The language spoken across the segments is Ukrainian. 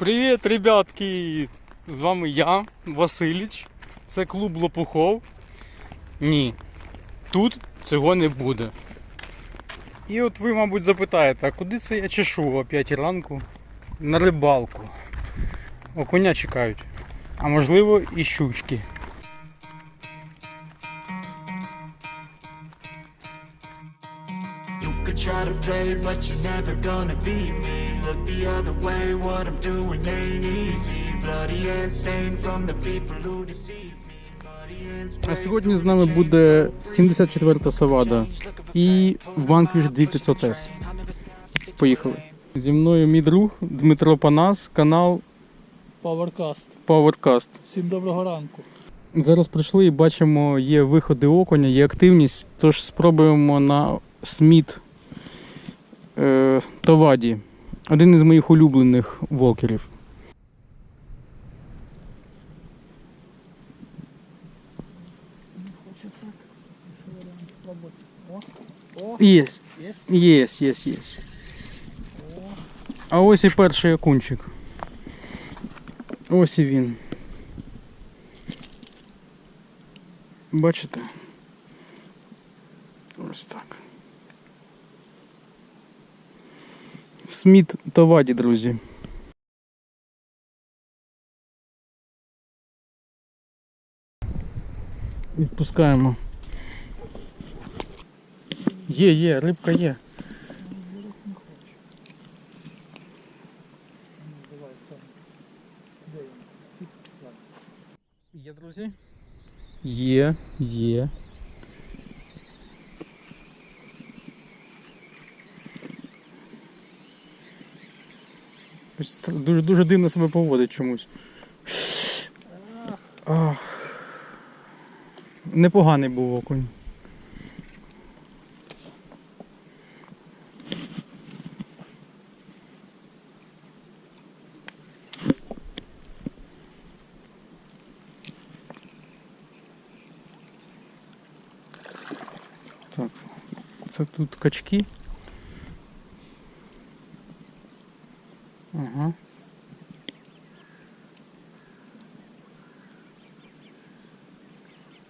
Привіт, ребятки! З вами я, Василіч. Це клуб Лопухов. Ні, тут цього не буде. І от ви, мабуть, запитаєте, а куди це я чешу о 5 ранку на рибалку? Окуня чекають. А можливо і щучки. Play, but you're never gonna beat me. Look the other way, what I'm doing ain't easy. Bloody and stained from the people who deceive me. Hands А сьогодні з нами буде 74-та Савада і Vanquish 2500S. Поїхали. Зі мною мій друг Дмитро Панас, канал Powercast. PowerCast. Всім доброго ранку. Зараз прийшли і бачимо, є виходи окуня, є активність, тож спробуємо на Сміт е, Таваді. Один із моїх улюблених волкерів. Хочу так. Що варіант спробувати? О, о, Є, є. є, є, є. А ось і перший окунчик. Ось і він. Бачите? Ось так. Сміт Таваді, друзі. Відпускаємо. Є, є, рибка є. Є, друзі? Є, є. Дуже, дуже дивно себе поводить чомусь. Ах. Непоганий був окунь. Так, це тут качки. Ага.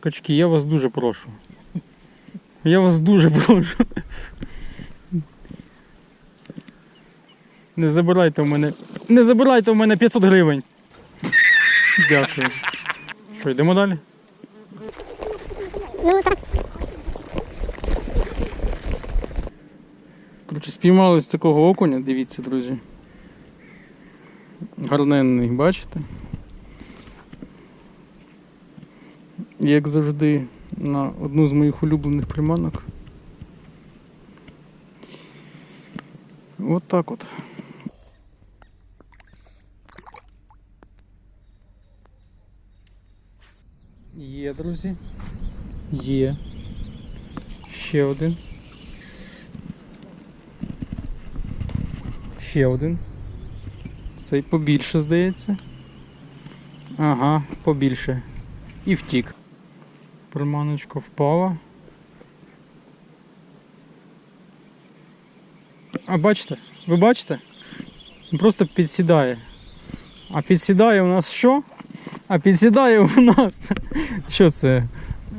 Качки, я вас дуже прошу. Я вас дуже прошу. Не забирайте в мене. Не забирайте в мене 500 гривень. Дякую. Що, йдемо далі? Коротше, спіймали ось такого окуня, дивіться, друзі. Гарненний, бачите? Як завжди, на одну з моїх улюблених приманок. От так от. Є, друзі. Є. Ще один. Ще один. Цей побільше, здається. Ага, побільше. І втік. Приманочка впала. А бачите? Ви бачите? Просто підсідає. А підсідає у нас що? А підсідає у нас. Що це?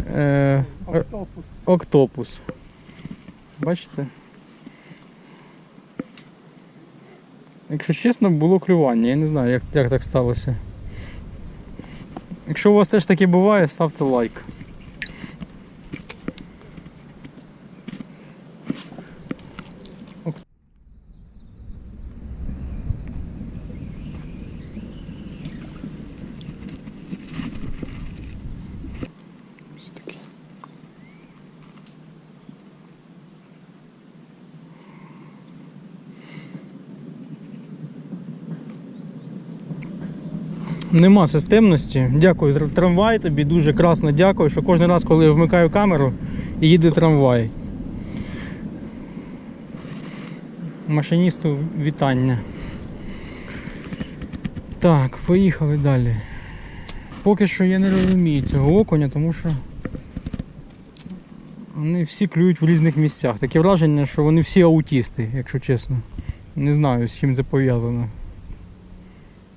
Е, Октопус. октопус. Бачите? Якщо чесно, було клювання. Я не знаю, як, як так сталося. Якщо у вас теж таке буває, ставте лайк. Нема системності. Дякую, трамвай тобі дуже красно дякую, що кожен раз, коли я вмикаю камеру, їде трамвай. Машиністу вітання. Так, поїхали далі. Поки що я не розумію цього окуня, тому що вони всі клюють в різних місцях. Таке враження, що вони всі аутісти, якщо чесно. Не знаю, з чим це пов'язано.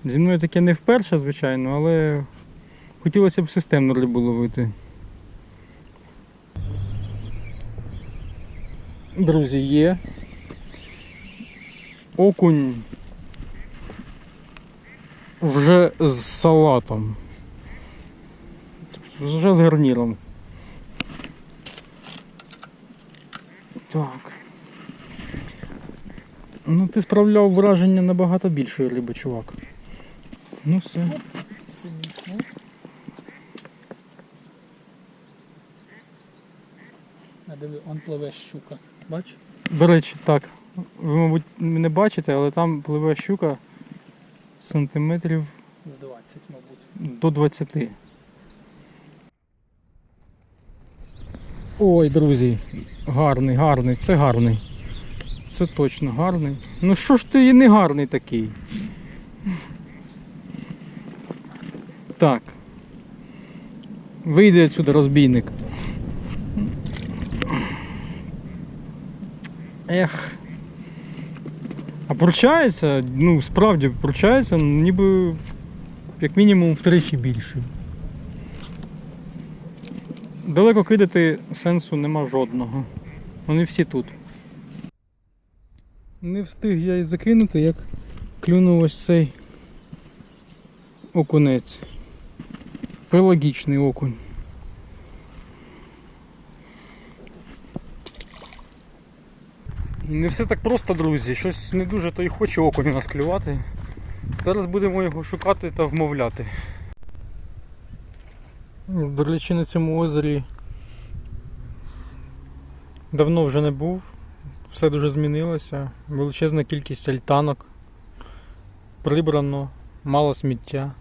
Зі мною таке не вперше, звичайно, але хотілося б системно рибу ловити. Друзі, є. Окунь вже з салатом. Вже з гарніром. Так. Ну, ти справляв враження набагато більшої риби, чувак. Ну все. А диви, он пливе щука. Бач? До речі, так. Ви, мабуть, не бачите, але там пливе щука сантиметрів З 20, мабуть. до 20. Ой, друзі, гарний, гарний, це гарний. Це точно гарний. Ну що ж ти не гарний такий? Так. Вийди отсюди, розбійник. Ех. А пручається, ну справді пручається, ніби як мінімум втричі більший. Далеко кидати сенсу нема жодного. Вони всі тут. Не встиг я і закинути, як клюнув ось цей окунець. Пелагічний окунь. Не все так просто, друзі. Щось не дуже то й хоче окунь у нас клювати. Зараз будемо його шукати та вмовляти. До речі, на цьому озері давно вже не був. Все дуже змінилося. Величезна кількість альтанок. Прибрано, мало сміття.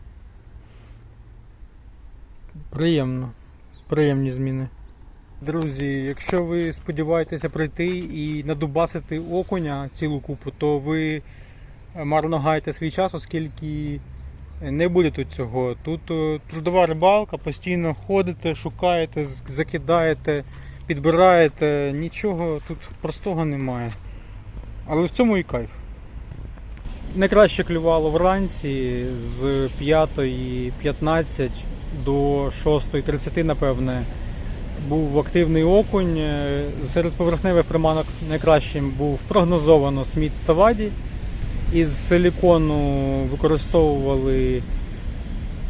Приємно. Приємні зміни. Друзі, якщо ви сподіваєтеся прийти і надубасити окуня цілу купу, то ви марно гаєте свій час, оскільки не буде тут цього. Тут е, трудова рибалка, постійно ходите, шукаєте, закидаєте, підбираєте. Нічого тут простого немає. Але в цьому і кайф. Найкраще клювало вранці з 5.15 до 6.30, напевне. Був активний окунь. Е, Серед поверхневих приманок найкращим був прогнозовано Сміт та Ваді. Із силікону використовували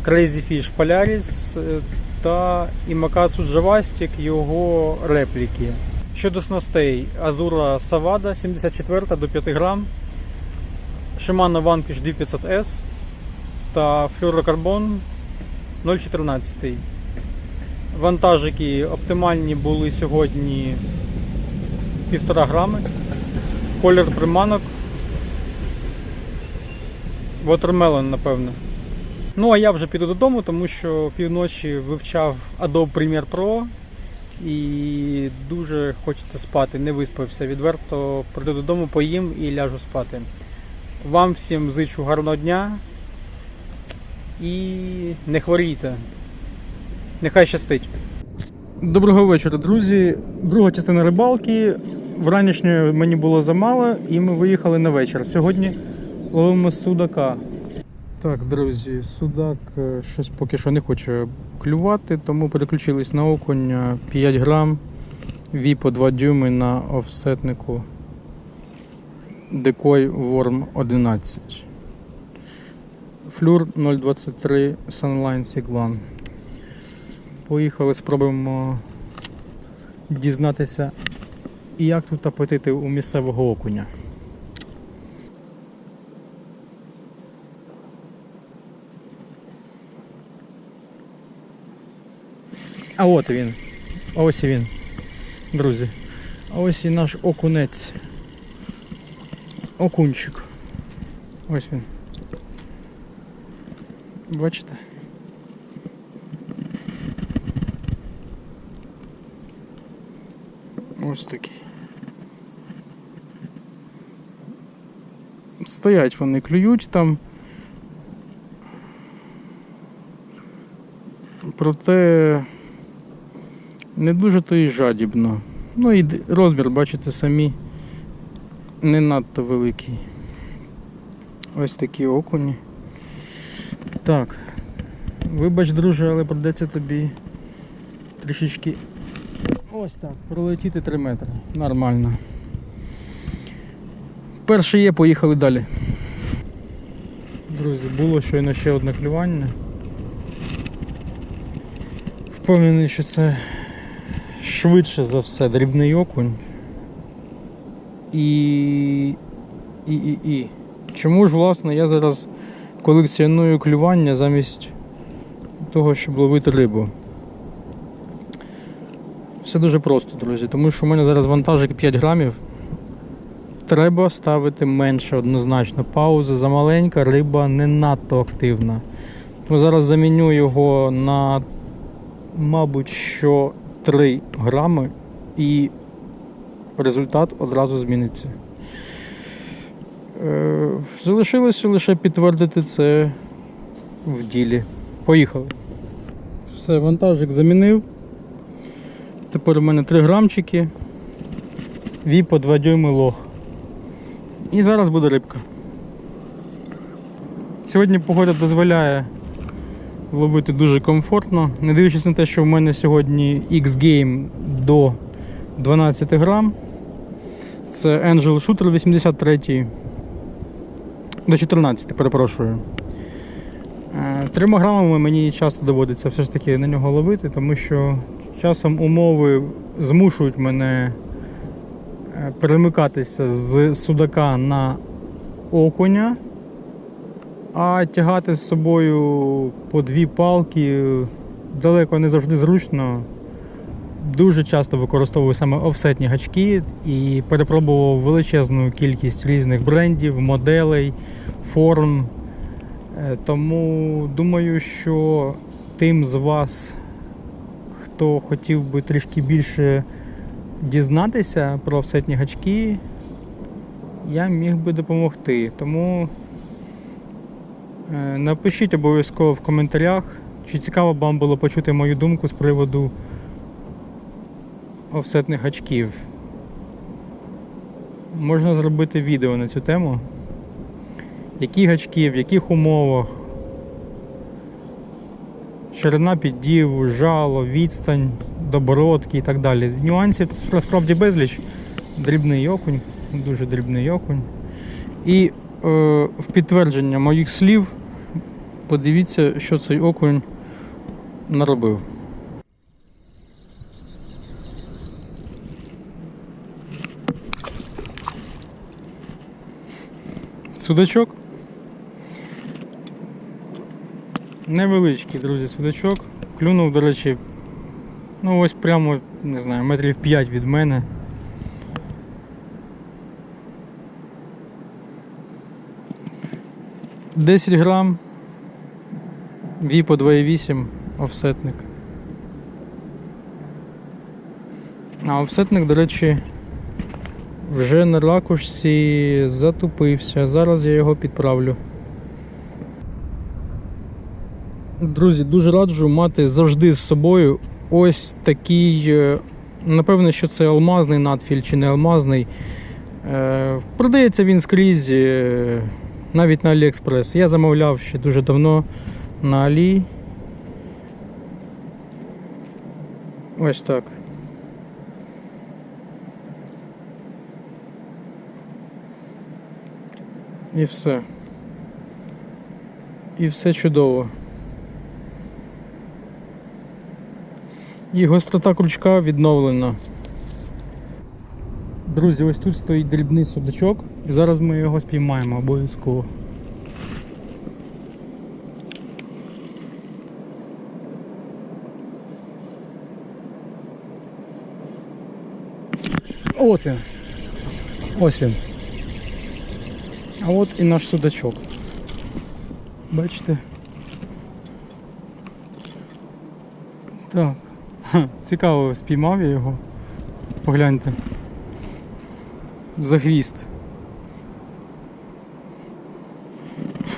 Crazy Fish Polaris е, та Імакацу Джавастік його репліки. Щодо снастей, Азура Савада 74 до 5 грам, Shimano Vanquish 2500S та Fluorocarbon 0,14. Вантажики оптимальні були сьогодні 1,5 грами. Колір приманок Watermelon, напевно. Ну, а я вже піду додому, тому що півночі вивчав Adobe Premiere Pro і дуже хочеться спати. Не виспався відверто. Прийду додому, поїм і ляжу спати. Вам всім зичу гарного дня і не хворійте. Нехай щастить. Доброго вечора, друзі. Друга частина рибалки. Вранішньої мені було замало, і ми виїхали на вечір. Сьогодні ловимо судака. Так, друзі, судак е, щось поки що не хоче клювати, тому переключились на окунь е, 5 грам, віпо 2 дюйми на офсетнику. Декой Worm 11. Флюр 023 Sunline Сіглан. Поїхали, спробуємо дізнатися, як тут апетити у місцевого окуня. А от він. А ось і він, друзі. А ось і наш окунець. Окунчик. Ось він. Бачите? Ось такий. Стоять вони клюють там. Проте не дуже то і жадібно. Ну і розмір, бачите, самі не надто великий. Ось такі окуні. Так. Вибач, друже, але придеться тобі трішечки. Ось так, пролетіти 3 метри. Нормально. Перше є, поїхали далі. Друзі, було щойно ще одне клювання. Впевнений, що це швидше за все дрібний окунь. І. І. І. І. Чому ж, власне, я зараз колекціоную клювання замість того, щоб ловити рибу? Все дуже просто, друзі, тому що у мене зараз вантажик 5 грамів. Треба ставити менше однозначно. Пауза замаленька, риба не надто активна. Тому зараз заміню його на, мабуть, що 3 грами і результат одразу зміниться. Е, Залишилося лише підтвердити це в ділі. Поїхали. Все, вантажик замінив. Тепер у мене 3 грамчики. Віпо 2 дюйми лох. І зараз буде рибка. Сьогодні погода дозволяє ловити дуже комфортно. Не дивлячись на те, що в мене сьогодні X-Game до 12 грам. Це Angel Shooter 83 до 14, перепрошую. Е, Трьома грамами мені часто доводиться все ж таки на нього ловити, тому що часом умови змушують мене е, перемикатися з судака на окуня, а тягати з собою по дві палки далеко не завжди зручно. Дуже часто використовую саме офсетні гачки і перепробував величезну кількість різних брендів, моделей, форм. Е, Тому думаю, що тим з вас, хто хотів би трішки більше дізнатися про офсетні гачки, я міг би допомогти. Тому е, напишіть обов'язково в коментарях, чи цікаво вам було почути мою думку з приводу офсетних гачків. Можна зробити відео на цю тему. Які гачки, в яких умовах, ширина піддіву, жало, відстань, добородки і так далі. Нюансів насправді безліч. Дрібний окунь, дуже дрібний окунь. І е, в підтвердження моїх слів подивіться, що цей окунь наробив. Судачок. Невеличкий, друзі, судачок. Клюнув, до речі, ну ось прямо, не знаю, метрів 5 від мене. Десять грам. Віпо 2,8 офсетник. А офсетник, до речі, вже на ракушці затупився. Зараз я його підправлю. Друзі, дуже раджу мати завжди з собою ось такий, е, напевне, що це алмазний надфіль чи не алмазний. Е, Продається він скрізь, е, навіть на Аліекспрес. Я замовляв ще дуже давно на Алі. Ось так. І все. І все чудово. І гострота крючка відновлена. Друзі, ось тут стоїть дрібний судачок. І зараз ми його спіймаємо обов'язково. От він. Ось він. А от і наш судачок. Бачите? Так. Цікаво, спіймав я його. Погляньте. За хвіст.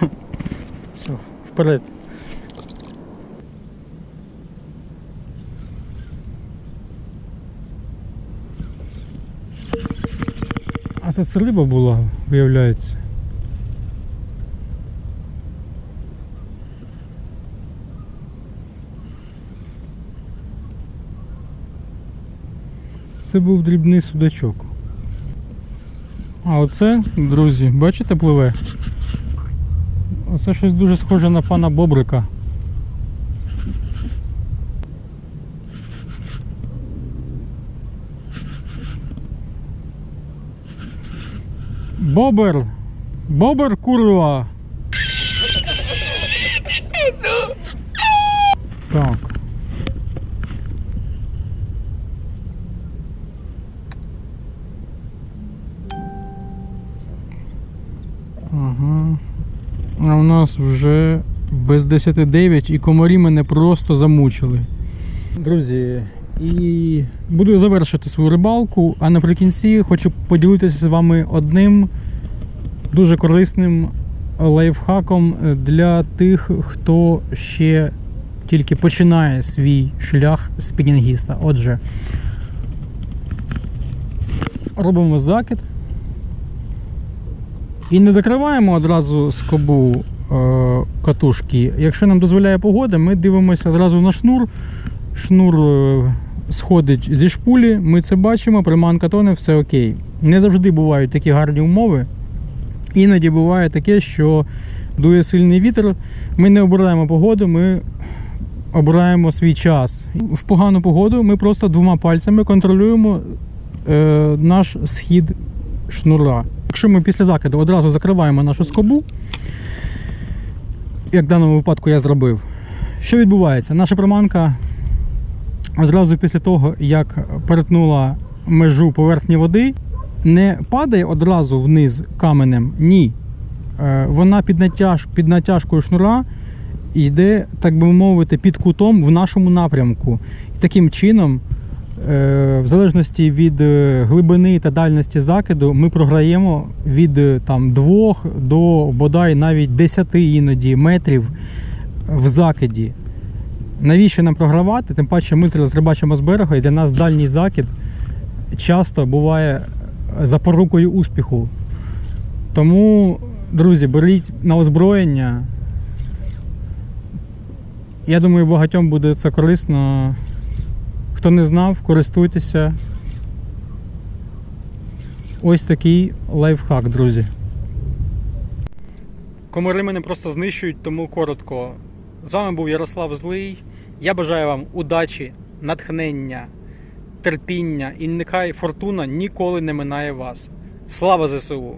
Все, вперед. А тут це риба була, виявляється. Це був дрібний судачок. А оце, друзі, бачите, пливе? Оце щось дуже схоже на пана Бобрика. Бобер! Бобер, курва! Так. Ага. А у нас вже без 10.09 і комарі мене просто замучили. Друзі, і буду завершити свою рибалку, а наприкінці хочу поділитися з вами одним дуже корисним лайфхаком для тих, хто ще тільки починає свій шлях спінінгіста. Отже, робимо закид. І не закриваємо одразу скобу е, катушки. Якщо нам дозволяє погода, ми дивимося одразу на шнур. Шнур е, сходить зі шпулі, ми це бачимо, приманка тоне, все окей. Не завжди бувають такі гарні умови. Іноді буває таке, що дує сильний вітер. Ми не обираємо погоду, ми обираємо свій час. В погану погоду ми просто двома пальцями контролюємо е, наш схід шнура. Якщо ми після закиду одразу закриваємо нашу скобу, як в даному випадку я зробив, що відбувається? Наша приманка одразу після того, як перетнула межу поверхні води, не падає одразу вниз каменем. Ні. Е, Вона під, натяж, під натяжкою шнура йде, так би мовити, під кутом в нашому напрямку. І таким чином, в залежності від е, глибини та дальності закиду, ми програємо від е, там, 2 до бодай навіть 10 іноді метрів в закиді. Навіщо нам програвати? Тим паче ми зараз рибачимо з берега, і для нас дальній закид часто буває запорукою успіху. Тому, друзі, беріть на озброєння. Я думаю, багатьом буде це корисно. Хто не знав, користуйтеся. Ось такий лайфхак, друзі. Комари мене просто знищують, тому коротко. З вами був Ярослав Злий. Я бажаю вам удачі, натхнення, терпіння і нехай фортуна ніколи не минає вас. Слава ЗСУ!